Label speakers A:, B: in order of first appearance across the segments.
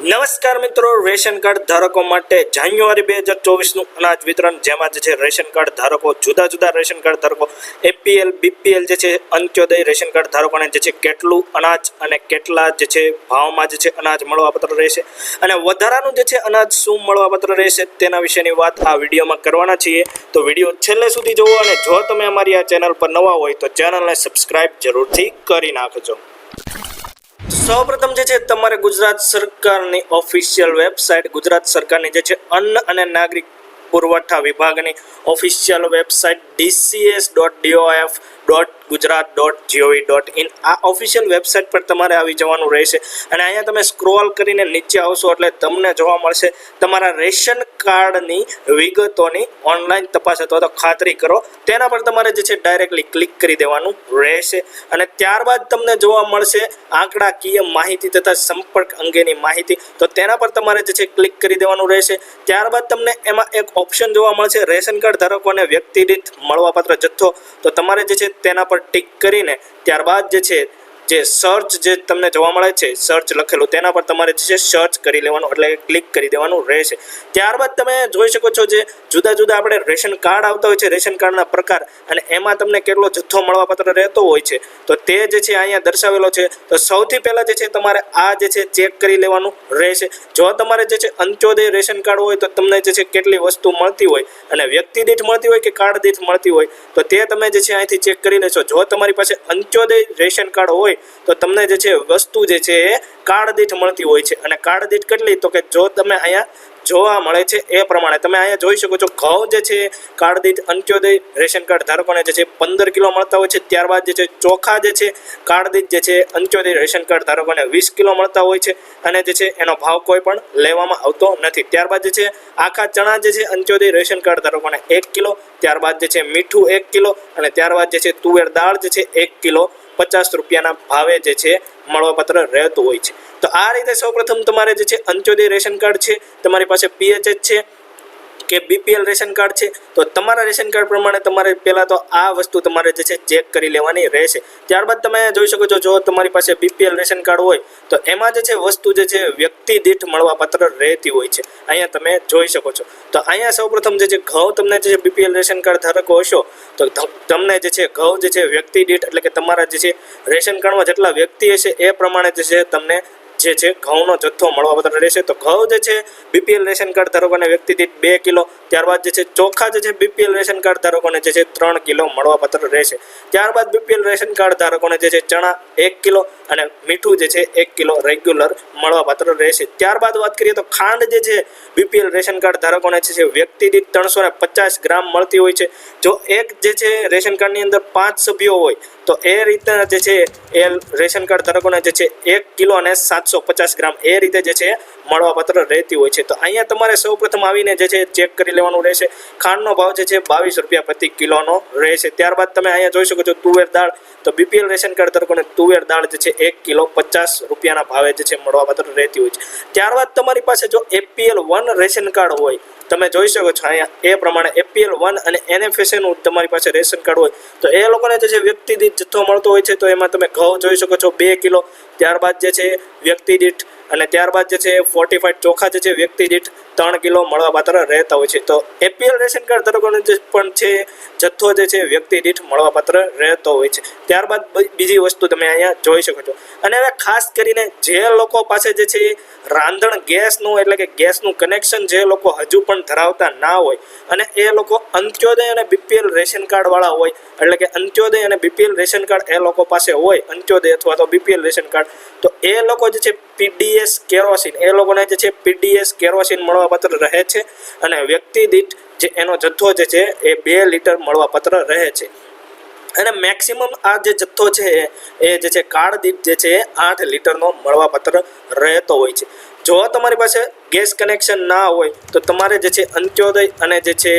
A: નમસ્કાર મિત્રો, ration card ધારકો માટે જાન્યુઆરી બે હજાર ચોવીસનું અનાજ વિતરણ, જેમાં જે છે રેશન કાર્ડ ધારકો, જુદા જુદા રેશન કાર્ડ ધારકો, એપીએલ, બીપીએલ જે છે, અંત્યોદય રેશન કાર્ડ ધારકોને જે છે કેટલું અનાજ અને કેટલા જે છે ભાવમાં જે છે અનાજ મળવાપત્ર રહેશે અને વધારાનું જે છે અનાજ શું મળવાપત્ર રહેશે તેના વિશેની વાત આ વિડીયોમાં કરવાના છીએ. તો વીડિયો છેલ્લે સુધી જુઓ અને જો તમે અમારી આ ચેનલ પર નવા હોય તો ચેનલને સબસ્ક્રાઈબ જરૂરથી કરી નાખજો. સૌપ્રથમ જે છે, તમારે ગુજરાત સરકારની ઓફિશિયલ વેબસાઇટ ગુજરાત સરકારની જે છે, અન્ન અને નાગરિક પુરવઠા વિભાગની official website DCS dot DOF dot Gujarat dot GOV dot in આ ઓફિશિયલ વેબસાઇટ પર તમારે આવી જવાનું રહેશે. અને અહીંયા તમે સ્ક્રોલ કરીને નીચે આવશો એટલે તમને જોવા મળશે તમારા રેશન કાર્ડની વિગતોની ઓનલાઈન તપાસ અથવા તો ખાતરી કરો. તેના પર તમારે જે છે ડાયરેક્ટલી ક્લિક કરી દેવાનું રહેશે. અને ત્યારબાદ તમને જોવા મળશે આંકડાકીય માહિતી તથા સંપર્ક અંગેની માહિતી. તો તેના પર તમારે જે છે ક્લિક કરી દેવાનું રહેશે. ત્યારબાદ તમને એમાં એક ઓપ્શન જોવા મળશે રેશન કાર્ડ ધારકોને વ્યક્તિ દીઠ મળવાપાત્ર જથ્થો. તો તમારે જે છે તેના પર ટિક કરીને ત્યારબાદ જે છે જે સર્ચ જે તમને જોવા મળે છે સર્ચ લખેલું, તેના પર તમારે જે છે સર્ચ કરી લેવાનું, એટલે ક્લિક કરી દેવાનું રહેશે. ત્યારબાદ તમે જોઈ શકો છો જે જુદા જુદા આપણે રેશન કાર્ડ આવતા હોય છે, રેશન કાર્ડના પ્રકાર, અને એમાં તમને કેટલો જથ્થો મળવાપાત્ર રહેતો હોય છે. તો તે જે છે અહીંયા દર્શાવેલો છે. તો સૌથી પહેલાં જે છે તમારે આ જે છે ચેક કરી લેવાનું રહેશે. જો તમારે જે છે અંત્યોદય રેશન કાર્ડ હોય, તો તમને જે છે કેટલી વસ્તુ મળતી હોય, અને વ્યક્તિ દીઠ મળતી હોય કે કાર્ડ દીઠ મળતી હોય, તો તે તમે જે છે અહીંથી ચેક કરી લેશો. જો તમારી પાસે અંત્યોદય રેશન કાર્ડ હોય તો તમને જે છે વસ્તુ જે છે એ કાળદીઠ મળતી હોય છે અને કાળદીઠ કેટલી તો કે જો તમે અહીંયા જોવા મળે છે એ પ્રમાણે તમે અહીંયા જોઈ શકો છો ઘઉં જે છે કાળદીઠ દીઠ અંત્યોદય રેશન કાર્ડ ધારકોને જે છે પંદર કિલો મળતા હોય છે ત્યારબાદ જે છે ચોખા જે છે કાળદીઠ જે છે અંત્યોદય રેશન કાર્ડ ધારકોને વીસ કિલો મળતા હોય છે અને જે છે એનો ભાવ કોઈ પણ લેવામાં આવતો નથી ત્યારબાદ જે છે આખા ચણા જે છે અંત્યોદય રેશન કાર્ડ ધારકોને એક કિલો ત્યારબાદ જે છે મીઠું એક કિલો અને ત્યારબાદ જે છે તુવેર દાળ જે છે એક કિલો પચાસ રૂપિયાના ભાવે જે છે મળવાપાત્ર રહેતું હોય છે. તો આ રીતે સૌપ્રથમ તમારે જે છે અંત્યોદય રેશન કાર્ડ છે, તમારી પાસે પીએચએચ છે કે બીપીએલ રેશન કાર્ડ છે, તો તમારા રેશન કાર્ડ પ્રમાણે તમારે પહેલાં તો આ વસ્તુ તમારે જે છે ચેક કરી લેવાની રહેશે. ત્યારબાદ તમે જોઈ શકો છો, જો તમારી પાસે બીપીએલ રેશન કાર્ડ હોય, તો એમાં જે છે વસ્તુ જે છે વ્યક્તિ દીઠ મળવાપાત્ર રહેતી હોય છે. અહીંયા તમે જોઈ શકો છો. તો અહીંયા સૌપ્રથમ જે છે ઘઉં તમને જે બીપીએલ રેશન કાર્ડ ધારકો હશો, તો તમને જે છે ઘઉં જે છે વ્યક્તિ દીઠ, એટલે કે તમારા જે છે રેશન કાર્ડમાં જેટલા વ્યક્તિ હશે, એ પ્રમાણે જે છે તમને જે છે ઘઉંનો જથ્થો મળવાપાત્ર રહેશે તો ઘઉં જે છે બીપીએલ રેશન કાર્ડ ધારકોને વ્યક્તિ દીઠ બે કિલો ત્યારબાદ જે છે ચોખા જે છે બીપીએલ રેશન કાર્ડ ધારકોને જે છે ત્રણ કિલો મળવાપત્ર રહેશે ત્યારબાદ બીપીએલ રેશન કાર્ડ ધારકોને જે છે ચણા એક કિલો અને મીઠું જે છે એક કિલો રેગ્યુલર મળવાપાત્ર રહેશે ત્યારબાદ વાત કરીએ તો ખાંડ જે છે બીપીએલ રેશન કાર્ડ ધારકોને જે છે વ્યક્તિ દીઠ ત્રણસો પચાસ ગ્રામ મળતી હોય છે જો એક જે છે રેશન કાર્ડની અંદર પાંચ સભ્યો હોય તો એ રીતના જે છે એ રેશન કાર્ડ ધારકોને જે છે એક કિલો અને સાતસો પચાસ ગ્રામ એ રીતે જે છે મળવાપત્ર રહેતી હોય છે. તો અહીંયા તમારે સૌપ્રથમ આવીને જે છે ચેક કરી લેવાનું રહેશે. ખાંડનો ભાવ જે છે બાવીસ રૂપિયા પ્રતિ કિલોનો રહેશે. ત્યારબાદ તમે અહીંયા જોઈ શકો છો તુવેર દાળ. તો બીપીએલ રેશન કાર્ડ ધારકોને તુવેર દાળ જે છે એક કિલો પચાસ રૂપિયાના ભાવે જે છે મળવાપત્ર રહેતી હોય છે. ત્યારબાદ તમારી પાસે જો એપીએલ વન રેશન કાર્ડ હોય તમે જોઈ શકો છો અહીંયા. એ પ્રમાણે એપીએલ વન અને એનએફએસએનું તમારી પાસે રેશન કાર્ડ હોય. તો એ લોકોને જે વ્યક્તિ દીઠ જથ્થો મળતો હોય છે, તો એમાં તમે ઘઉં જોઈ શકો છો, બે કિલો ત્યારબાદ જે છે વ્યક્તિ દીઠ અને ત્યારબાદ જે છે ફોર્ટિફાઈડ ચોખા જે છે વ્યક્તિ દીઠ ત્રણ કિલો મળવાપાત્ર રહેતા હોય છે. તો એપીએલ રેશન કાર્ડ ધારકોને જે પણ છે, જથ્થો જે છે વ્યક્તિ દીઠ મળવાપાત્ર રહેતો હોય છે. ત્યારબાદ બીજી વસ્તુ તમે અહીંયા જોઈ શકો છો. અને હવે ખાસ કરીને જે લોકો પાસે જે છે રાંધણ ગેસનું એટલે કે ગેસનું કનેક્શન જે લોકો હજુ પણ ધરાવતા ના હોય અને એ લોકો અંત્યોદય અને બીપીએલ રેશન કાર્ડવાળા હોય, એટલે કે અંત્યોદય અને બીપીએલ રેશન કાર્ડ એ લોકો પાસે હોય, અંત્યોદય અથવા તો બીપીએલ રેશન કાર્ડ તો એ લોકો જે છે પીડીએસ કેરોસીન, એ લોકોને જે છે પીડીએસ કેરોસીન મળવાપાત્ર રહે છે અને વ્યક્તિ દીઠ જે એનો જથ્થો જે છે એ બે લીટર મળવાપાત્ર રહે છે. અને મેક્સિમમ આ જે જથ્થો છે એ જે છે કાળદીઠ દીઠ જે છે આઠ લીટરનો મળવાપાત્ર રહેતો હોય છે. જો તમારી પાસે ગેસ કનેક્શન ના હોય તો તમારે જે છે અંત્યોદય અને જે છે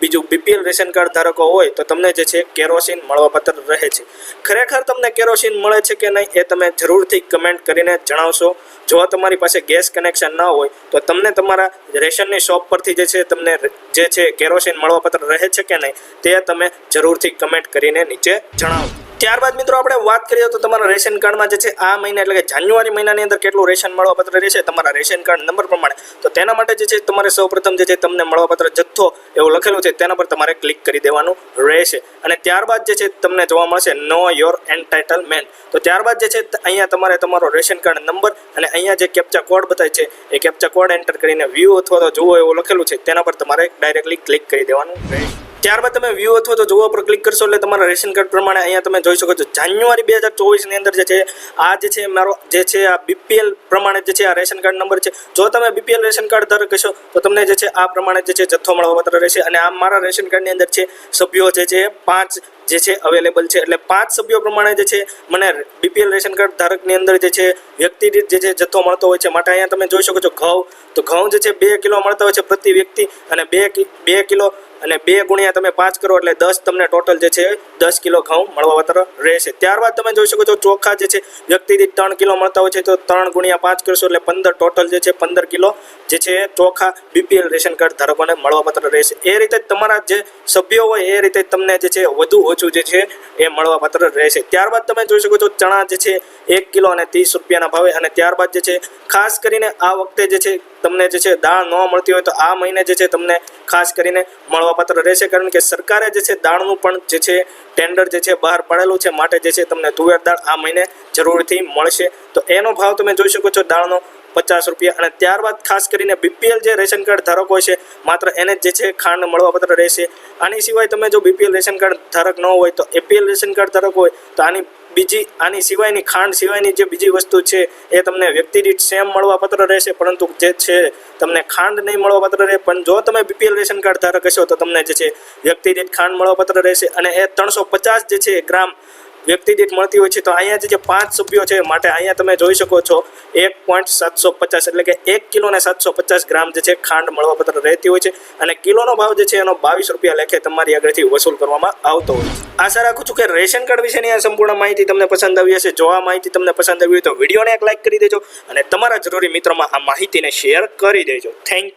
A: બીજું બીપીએલ રેશન કાર્ડ ધારકો હોય તો તમને જે છે કેરોસીન મળવાપાત્ર રહે છે. ખરેખર તમને કેરોસીન મળે છે કે નહીં એ તમે જરૂરથી કમેન્ટ કરીને જણાવશો. જો તમારી પાસે ગેસ કનેક્શન ના હોય તો તમને તમારા રેશનની શોપ પરથી જે છે તમને જે છે કેરોસીન મળવાપાત્ર રહે છે કે નહીં તે તમે જરૂરથી કમેન્ટ કરીને નીચે જણાવો. ત્યારબાદ મિત્રો આપણે વાત કરીએ તો તમારા રેશન કાર્ડમાં જે છે, આ મહિના એટલે કે જાન્યુઆરી મહિનાની અંદર કેટલું રેશન મળવાપત્ર રહેશે, તમારા રેશન કાર્ડ નંબર પ્રમાણે. તો તેના માટે જે છે, તમારે સૌપ્રથમ જે છે, તમને મળવાપત્ર જથ્થો એવું લખેલું છે, તેના પર તમારે ક્લિક કરી દેવાનું રહેશે. અને ત્યારબાદ જે છે, તમને જોવા મળશે, નો યોર એન્ટાઇટલમેન્ટ. તો ત્યારબાદ જે છે અહીંયા તમારે તમારો રેશન કાર્ડ નંબર અને અહીંયા જે કેપ્ચા કોડ બતાવે છે, એ કેપ્ચા કોડ એન્ટર કરીને વ્યૂ અથવા તો જુઓ એવું લખેલું છે, તેના પર તમારે ડાયરેક્ટલી ક્લિક કરી દેવાનું રહેશે. ત્યારબાદ તમે વ્યૂ અથવા તો જોવા પર ક્લિક કરશો એટલે તમારા રેશન કાર્ડ પ્રમાણે અહીંયા તમે જોઈ શકો છો. જાન્યુઆરી બે હજાર ચોવીસની અંદર જે છે, આ જે છે મારો, જે છે આ બીપીએલ પ્રમાણે જે છે આ રેશન કાર્ડ નંબર છે. જો તમે બીપીએલ રેશન કાર્ડ ધારક હશો તો તમને જે છે, આ પ્રમાણે જે છે જથ્થો મળવાપાત્ર રહેશે. અને આ મારા રેશન કાર્ડની અંદર છે, સભ્યો જે છે, પાંચ જે છે અવેલેબલ છે. એટલે પાંચ સભ્યો પ્રમાણે જે છે, મને બીપીએલ રેશન કાર્ડ ધારકની અંદર જે છે, વ્યક્તિ દીઠ જે છે, જથ્થો મળતો હોય છે. માટે અહીંયા તમે જોઈ શકો છો ઘઉં. તો ઘઉં જે છે, બે કિલો મળતા હોય છે પ્રતિ વ્યક્તિ અને બે બે કિલો અને બે ગુણ્યા તમે પાંચ કરો એટલે દસ તમને ટોટલ જે છે, દસ કિલો ઘઉં મળવાપાત્ર રહેશે. ત્યારબાદ તમે જોઈ શકો છો ચોખા જે છે, વ્યક્તિ દીઠ ત્રણ કિલો મળતા હોય છે. તો ત્રણ ગુણ્યા પાંચ કરશો એટલે પંદર. ટોટલ જે છે, પંદર કિલો જે છે, ચોખા બીપીએલ રેશન કાર્ડ ધારકોને મળવાપાત્ર રહેશે. એ રીતે તમારા જે સભ્યો હોય, એ રીતે તમને જે છે, વધુ ઓછું જે છે એ મળવાપાત્ર રહેશે ત્યારબાદ તમે જોઈ શકો છો ચણા જે છે એક કિલો અને ત્રીસ રૂપિયાના ભાવે અને ત્યારબાદ જે છે ખાસ કરીને આ વખતે જે છે તમને જે છે દાળ ન મળતી હોય તો આ મહિને જે છે તમને ખાસ કરીને મળવાપાત્ર રહેશે કારણ કે સરકારે જે છે દાળનું પણ જે છે ટેન્ડર જે છે બહાર પાડેલું છે માટે જે છે તમને તુવેર દાળ આ મહિને જરૂરથી મળશે તો એનો ભાવ તમે જોઈ શકો છો દાળનો પચાસ રૂપિયા અને ત્યારબાદ ખાસ કરીને બીપીએલ જે રેશન કાર્ડ ધારકો છે, માત્ર એને જ જે છે ખાંડ મળવાપત્ર રહેશે. આની સિવાય તમે જો બીપીએલ રેશન કાર્ડ ધારક ન હોય તો એપીએલ રેશન કાર્ડ ધારક હોય તો આની બીજી, આની સિવાયની ખાંડ સિવાયની જે બીજી વસ્તુ છે, એ તમને વ્યક્તિ દીઠ સેમ મળવાપત્ર રહેશે, પરંતુ જે છે તમને ખાંડ નહીં મળવાપાત્ર રહે. પણ જો તમે બીપીએલ રેશન કાર્ડ ધારક હશો તો તમને જે છે વ્યક્તિ દીઠ ખાંડ મળવાપત્ર રહેશે અને એ ત્રણસો પચાસ જે છે ગ્રામ વ્યક્તિ દીઠ મળતી હોય છે, તો અહીંયા જે પાંચ સભ્યો છે, માટે અહીંયા તમે જોઈ શકો છો, એક પોઈન્ટ સાતસો પચાસ એટલે કે એક કિલો ને સાતસો પચાસ ગ્રામ જે છે, ખાંડ મળવાપત્ર રહેતી હોય છે અને કિલોનો ભાવ જે છે, એનો બાવીસ રૂપિયા લેખે તમારી આગળથી વસૂલ કરવામાં આવતો હોય આશા રાખું છું કે રેશન કાર્ડ વિશેની આ સંપૂર્ણ માહિતી તમને પસંદ આવી હશે. જો આ માહિતી તમને પસંદ આવી હોય તો વિડીયોને એક લાઇક કરી દેજો અને તમારા જરૂરી મિત્રોમાં આ માહિતીને શેર કરી દેજો. Thank you